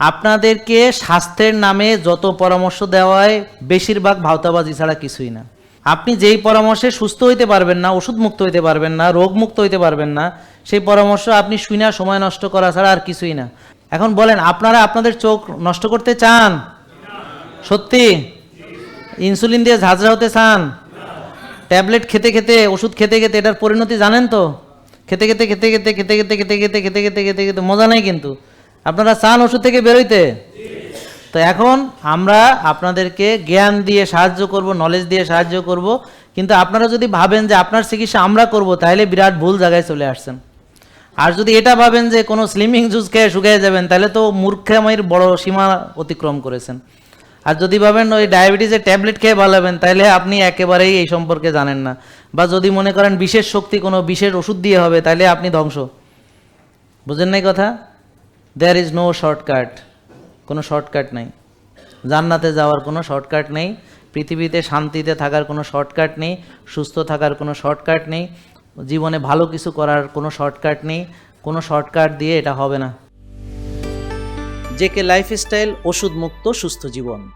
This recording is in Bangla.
আপনাদেরকে স্বাস্থ্যের নামে যত পরামর্শ দেওয়া হয়, বেশিরভাগ ভাওতাবাজি ছাড়া কিছুই না। আপনি যেই পরামর্শে সুস্থ হইতে পারবেন না ওষুধ মুক্ত হইতে পারবেন না রোগ মুক্ত হইতে পারবেন না, সেই পরামর্শ আপনি শুনে সময় নষ্ট করা ছাড়া আর কিছুই না। এখন বলেন, আপনারা আপনাদের চোখ নষ্ট করতে চান? সত্যি? ইনসুলিন দিয়ে ঝাঁঝরা হতে চান? ট্যাবলেট খেতে খেতে, ওষুধ খেতে খেতে, এটার পরিণতি জানেন তো? খেতে খেতে খেতে খেতে খেতে খেতে খেতে খেতে খেতে খেতে খেতে খেতে, মজা নেই কিন্তু। আপনারা চান ওষুধ থেকে বেরোইতে? তো এখন আমরা আপনাদেরকে জ্ঞান দিয়ে সাহায্য করব নলেজ দিয়ে সাহায্য করব। কিন্তু আপনারা যদি ভাবেন যে আপনার চিকিৎসা আমরা করব, তাহলে বিরাট ভুল জায়গায় চলে আসছেন। আর যদি এটা ভাবেন যে কোনো স্লিমিং জুস খেয়ে শুকিয়ে যাবেন, তাহলে তো মূর্খামির বড় সীমা অতিক্রম করেছেন। আর যদি ভাবেন ওই ডায়াবেটিসের ট্যাবলেট খেয়ে ভালো হবেন তাহলে আপনি একেবারেই এই সম্পর্কে জানেন না। বা যদি মনে করেন বিশেষ শক্তি কোনো বিশেষ ওষুধ দিয়ে হবে, তাহলে আপনি ধ্বংস। বুঝেন নাই কথা? দেয়ার ইজ নো শর্টকাট কোনো শর্টকাট নেই। জান্নাতে যাওয়ার কোনো শর্টকাট নেই। পৃথিবীতে শান্তিতে থাকার কোনো শর্টকাট নেই। সুস্থ থাকার কোনো শর্টকাট নেই। জীবনে ভালো কিছু করার কোনো শর্টকাট নেই। কোনো শর্টকাট দিয়ে এটা হবে না। জেকে লাইফস্টাইল ওষুধ মুক্ত সুস্থ জীবন।